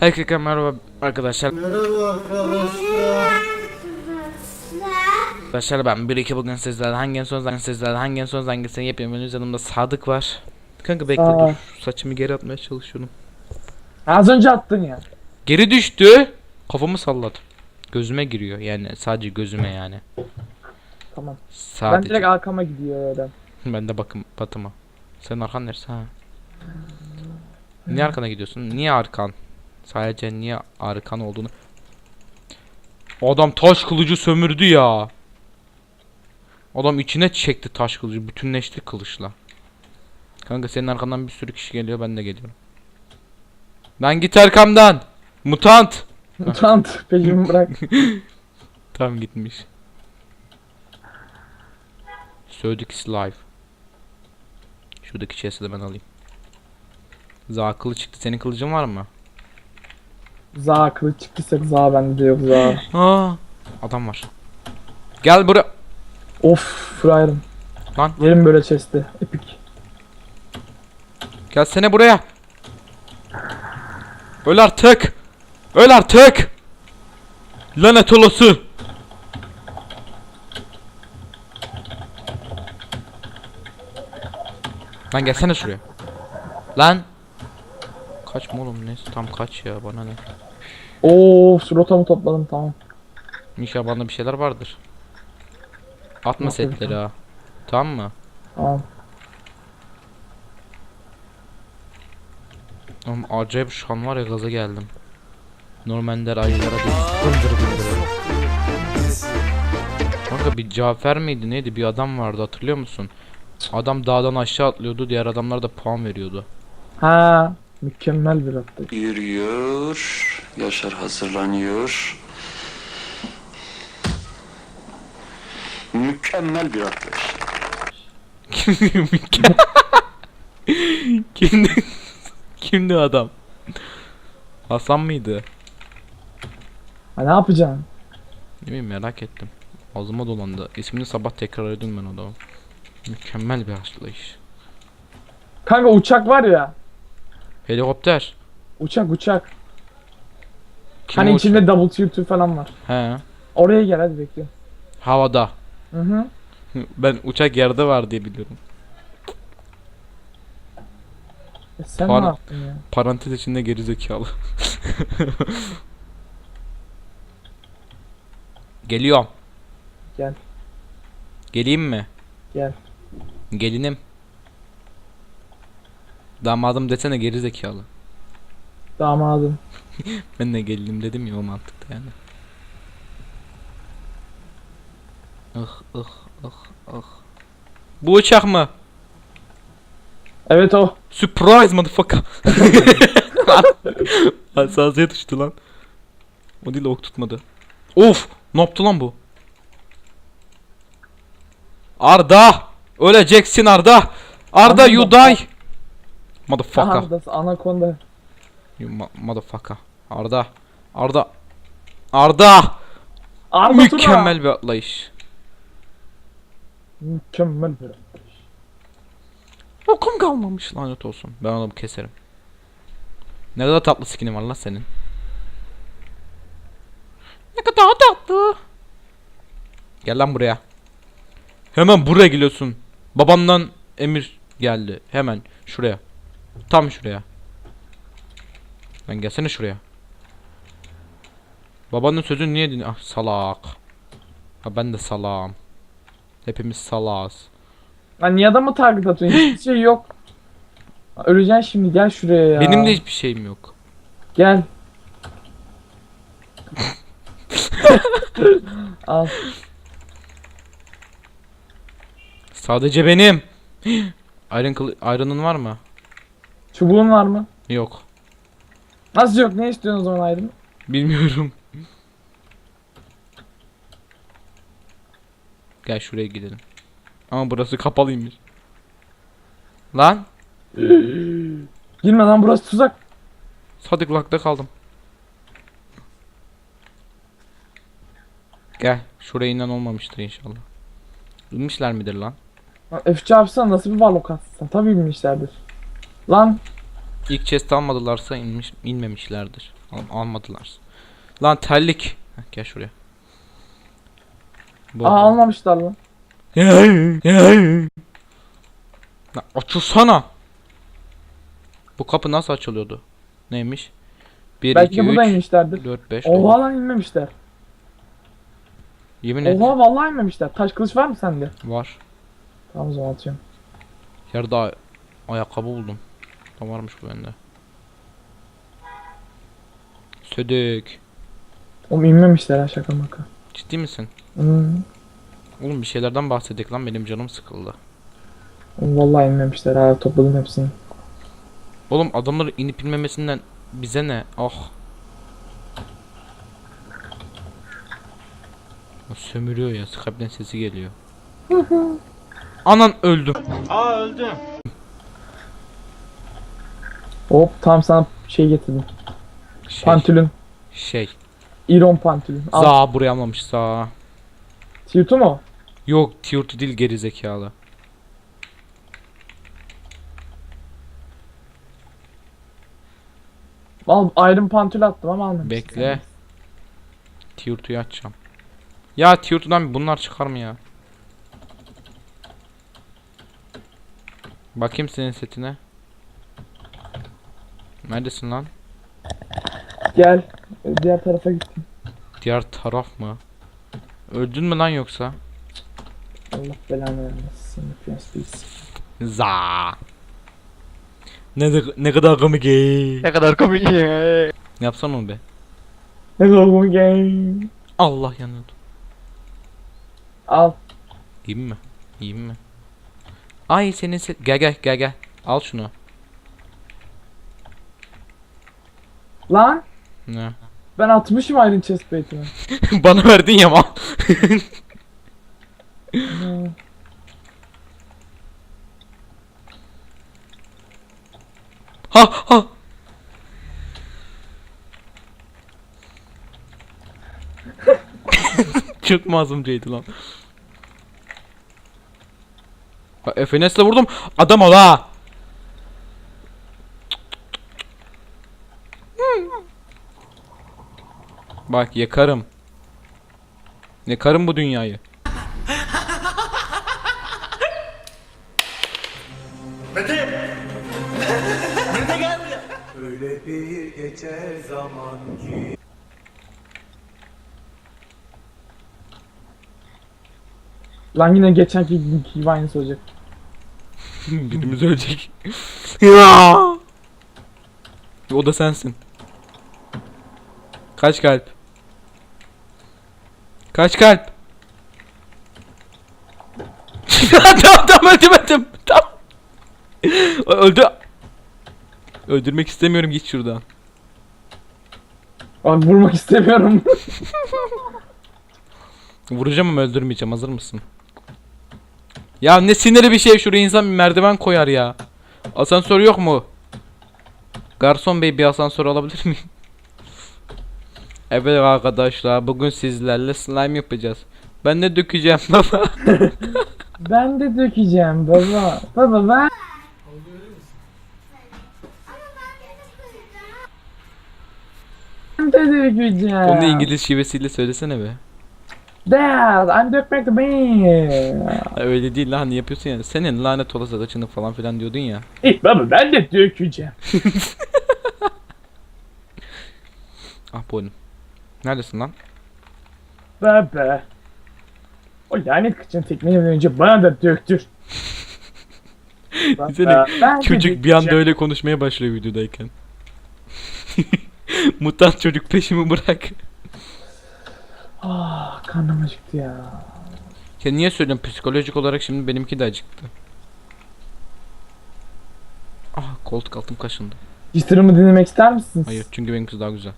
Herkese merhaba arkadaşlar. Arkadaşlar ben bir iki bugün sizlerle hangi son hangi sizlerle hangi son hangisini yapayım benim yanımda Sadık var. Kanka bekle Aa. dur saçımı geri atmaya çalışıyorum. Az önce attın ya. Geri düştü. Kafamı salladım. Gözüme giriyor yani sadece gözüme yani. Tamam. Ben Sadece. direkt arkama gidiyor öyle. Ben de bakın batıma. Senin arkan neresi ha? Niye arkana gidiyorsun? Niye arkan? Sadece niye arkan olduğunu. Adam taş kılıcı sömürdü ya. Adam içine çekti taş kılıcı. Bütünleşti kılıçla. Kanka senin arkandan bir sürü kişi geliyor ben de geliyorum. Lan git arkamdan. Mutant. Mutant peşimi bırak. Tam gitmiş. Söyledik live. Şuradaki chest'i de ben alayım. Za kılıç çıktı. Senin kılıcın var mı? Za kılıç çıktıysak za bende de yok za. Aa, adam var. Gel buraya. Of Fryer'ım. Lan. Yerim böyle chest'i. Epik. Gelsene buraya. Öl artık. Öl artık. Lanet olası. Lan gelsene şuraya. Lan. Kaçma oğlum neyse tam kaç ya bana ne. Of rotamı topladım tamam. İnşallah banda bir şeyler vardır. Atma Yok, setleri ha. Tamam mı? Tamam. Oğlum acayip şu an var ya gaza geldim. Normender ayılara değil. Dındır. Kanka bir Cafer miydi neydi bir adam vardı hatırlıyor musun? Adam dağdan aşağı atlıyordu diğer adamlar da puan veriyordu. Ha mükemmel bir attı. Yürüyor. Yaşar hazırlanıyor. Mükemmel bir atlayış. Kimdi? Kimdi adam? Hasan mıydı? Ha ne yapacaksın? Ne bileyim merak ettim. Ağzıma dolandı. İsmini sabah tekrar edin ben adamı. Mükemmel bir atlayış. Kanka uçak var ya. Helikopter. Uçak uçak. Kim hani o içinde WT falan var. He. Oraya gel hadi bekliyorum. Havada. Hı hı. Ben uçak yerde var diye biliyorum. E sen Par- ne yaptın ya? Parantez içinde gerizekalı. Geliyorum. Gel. Geleyim mi? Gel. Gelinim. Damadım desene gerizekalı. Damadım. Ben de gelinim dedim ya o mantıkta yani. Ah ah ah ah. Bu uçak mı? Evet o. Surprise motherfucker. Hassasiyet düştü lan. O değil ok tutmadı. Of! Ne yaptı lan bu? Arda! Öleceksin Arda! Arda Anam you die! Motherfucker. Aha da anakonda. You ma- motherfucker. Arda. Arda. Arda! Arda Mükemmel bir atlayış. Mükemmel bir Okum kalmamış lanet olsun. Ben onu keserim. Ne kadar tatlı skinin var lan senin. Ne kadar tatlı. Gel lan buraya. Hemen buraya geliyorsun. Babandan emir geldi. Hemen şuraya. Tam şuraya. Lan gelsene şuraya. Babanın sözünü niye dinle? Ah salak. Ha ben de salağım. Hepimiz salağız. Lan niye adamı taklit atıyorsun? Hiçbir şey yok. Öleceksin şimdi gel şuraya ya. Benim de hiçbir şeyim yok. Gel. Al. Sadece benim. Iron Iron'ın var mı? Çubuğun var mı? Yok. Nasıl yok? Ne istiyorsun o zaman ayrım? Bilmiyorum. Gel şuraya gidelim. Ama burası kapalıymış. Lan Girme lan burası tuzak. Sadık lakta kaldım. Gel şuraya inen olmamıştır inşallah. Bilmişler midir lan? Lan F çarpsan nasıl bir varlık atsın? Tabii bilmişlerdir. Lan İlk chest almadılarsa inmiş, inmemişlerdir. Al, almadılar. Lan terlik. Heh, gel şuraya. Bu- Aa almamışlar lan. Lan açılsana. Bu kapı nasıl açılıyordu? Neymiş? 1 Belki 2 de buradan 3 inmişlerdir. 4 5 Oha lan inmemişler. Yemin et. Oha vallahi inmemişler. Taş kılıç var mı sende? Var. Tamam o zaman atıyorum. Yerde ay- ayakkabı buldum. Da varmış bu bende. Södük. Oğlum inmemişler ha şaka maka. Ciddi misin? Hmm. Oğlum bir şeylerden bahsedik lan benim canım sıkıldı. Oğlum vallahi inmemişler ha topladım hepsini. Oğlum adamları inip inmemesinden bize ne? Ah. O sömürüyor ya. Skype'den sesi geliyor. Anan öldüm. Hop tam sana şey getirdim. Şey. Pantülün. şey. İron pantülün. Al. Za buraya almamış za. Tiyutu mu? Yok tiyurtu değil geri zekalı. Al Iron pantül attım ama almamışsın. Bekle. Tiyurtuyu açacağım. Ya tiyurtudan bunlar çıkar mı ya? Bakayım senin setine. Neredesin lan? Gel. Diğer tarafa gittim. Diğer taraf mı? Öldün mü lan yoksa? Allah belanı vermesin. Prens. Za. Ne de, ne kadar komik. Ne kadar komik ya. Yapsana onu be. Ne kadar game. Allah yanıyordu. Al. İyi mi? İyi mi? Ay senin set... Gel gel gel gel. Al şunu. Lan. Ne? Ben atmışım Iron chestplate'imi. Bana verdin ya mal. Hmm. Ha ha. Çok masumcaydı lan. Ha, FNS'le vurdum. Adam ol ha. Bak yakarım. Yakarım bu dünyayı. Öyle bir geçer zaman ki Lan yine geçenki gibi aynısı olacak. Birimiz ölecek. ya. O da sensin. Kaç kalp? Kaç kalp? tamam tamam öldürmedim. Tamam. Öldü. Öldürmek istemiyorum git şuradan. Bak vurmak istemiyorum. Vuracağım ama öldürmeyeceğim hazır mısın? Ya ne sinirli bir şey şuraya insan bir merdiven koyar ya. Asansör yok mu? Garson bey bir asansör alabilir miyim? Evet arkadaşlar bugün sizlerle slime yapacağız. Ben de dökeceğim baba. ben de dökeceğim baba. Baba ben. Ben de dökeceğim. Onu İngiliz şivesiyle söylesene be. Dad, I'm dökmek. Ha, Öyle değil lan yapıyorsun ya. Senin lanet olası saçını falan filan diyordun ya. Eh baba ben de dökeceğim. Ah boynum. Neredesin lan? Baba. O lanet kıçın tekmeden önce bana da döktür. Ben de Çocuk bir anda dökeceğim. öyle konuşmaya başlıyor videodayken. Mutant çocuk peşimi bırak. Ah karnım acıktı ya. Ya niye söylüyorum psikolojik olarak şimdi benimki de acıktı. Ah koltuk altım kaşındı. History'ımı dinlemek ister misiniz? Hayır çünkü benimkisi daha güzel.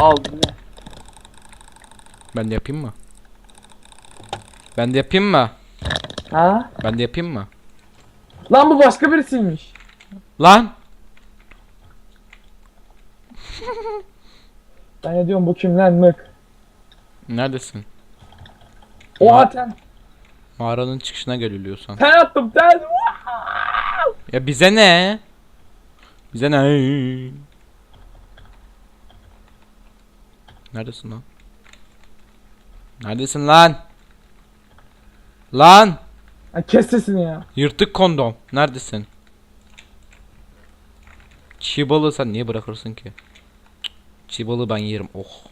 Al dinle. Ben de yapayım mı? Ben de yapayım mı? Ha? Ben de yapayım mı? Lan bu başka birisiymiş. Lan! Ben ne diyorum bu kim lan mık. Neredesin? Oha Ya. ten. Mağaranın çıkışına gel ölüyorsan. Ten attım ten. Ya bize ne? Bize ne? Neredesin lan? Neredesin lan? Lan! Ha, kes sesini ya. Yırtık kondom. Neredesin? Çiğ balığı sen niye bırakırsın ki? Çiğ balığı ben yerim. Oh.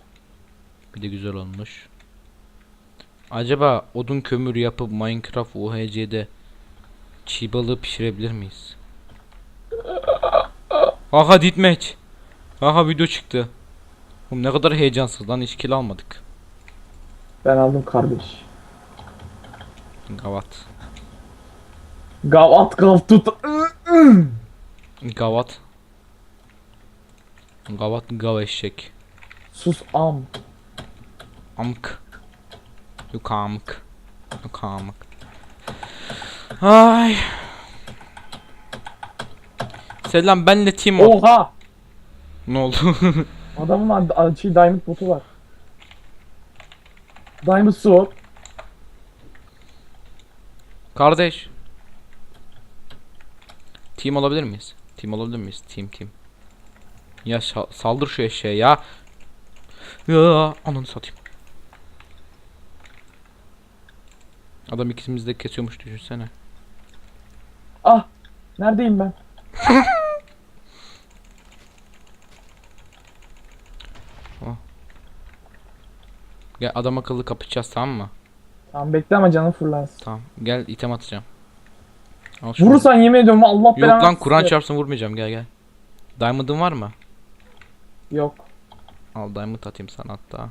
Bir de güzel olmuş. Acaba odun kömür yapıp Minecraft UHC'de çiğ balığı pişirebilir miyiz? Aha ditmeç. Aha video çıktı. Oğlum ne kadar heyecansız lan hiç kill almadık. Ben aldım kardeş. Gavat. Gavat gav tut. Gavat. Gavat gav eşek. Sus am. Amk. Yok amk. Yok amk. Ay. Selam benle team ol. Oha. Ne oldu? Adamın ad- şey diamond botu var. Diamond sword. Kardeş. Team olabilir miyiz? Team olabilir miyiz? Team team. Ya sa- saldır şu eşeğe ya. Ya ananı satayım. Adam ikimizi de kesiyormuş düşünsene. Ah. Neredeyim ben? Gel adam akıllı kapışacağız tamam mı? Tamam bekle ama canım fırlansın. Tamam. Gel item atacağım. Al şunu. Vurursan yemin ediyorum Allah Yok belanı lan Kur'an versin. çarpsın vurmayacağım gel gel. Diamond'ın var mı? Yok. Al diamond atayım sana hatta.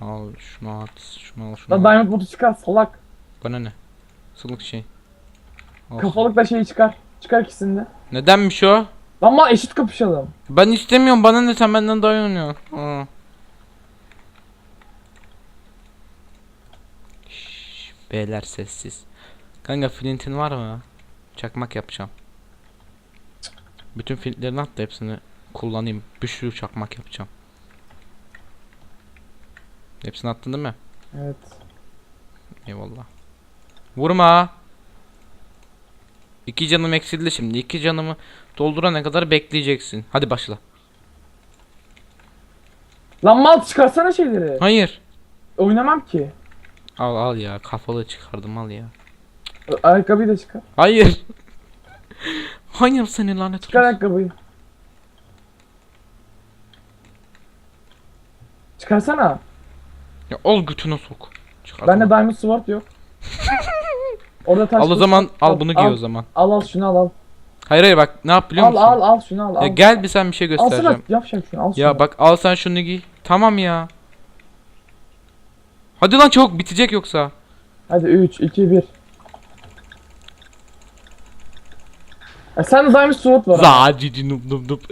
Al şunu at şunu al şunu Lan al. diamond botu çıkar salak. Bana ne? Sılık şey. Al. Kafalıkla şeyi çıkar. Çıkar ikisini de. Nedenmiş o? Lan mal eşit kapışalım. Ben istemiyorum bana ne sen benden daha iyi oynuyorsun. Aa. Şşş, beyler sessiz. Kanka flintin var mı? Çakmak yapacağım. Bütün flintlerini at da hepsini kullanayım. Bir sürü çakmak yapacağım. Hepsini attın değil mi? Evet. Eyvallah. Vurma. İki canım eksildi şimdi. İki canımı doldurana kadar bekleyeceksin. Hadi başla. Lan mal çıkarsana şeyleri. Hayır. Oynamam ki. Al al ya kafalı çıkardım al ya. Ayakkabıyı da çıkar. Hayır. Hayır seni lanet Çıkar olsun. ayakkabıyı. Çıkarsana. Ya al götüne sok. Çıkar. Bende diamond sword yok. Orada taş al o zaman al bunu giy o zaman. Al al şunu al al. Hayır hayır bak ne yap biliyor Al musun? al al şunu al. Ya al. gel bir sen bir şey Alsana göstereceğim. yavşak şunu al şunu. Ya bak al sen şunu giy. Tamam ya. Hadi lan çabuk bitecek yoksa. Hadi 3 2 1. E sen de diamond sword var. ama. Za cici nub nub nub.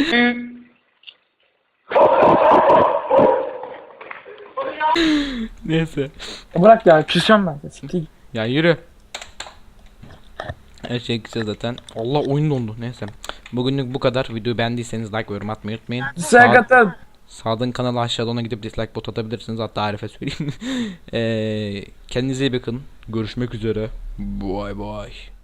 Neyse. Bırak ya küseceğim ben. Siktir. Ya yürü. Her şey güzel zaten. Allah oyun dondu. Neyse. Bugünlük bu kadar. Videoyu beğendiyseniz like ve yorum atmayı unutmayın. Sen Sağ-. Sağdan kanalı aşağıda ona gidip dislike bot atabilirsiniz. Hatta Arif'e söyleyeyim. Eee kendinize iyi bakın. Görüşmek üzere. Bye bye.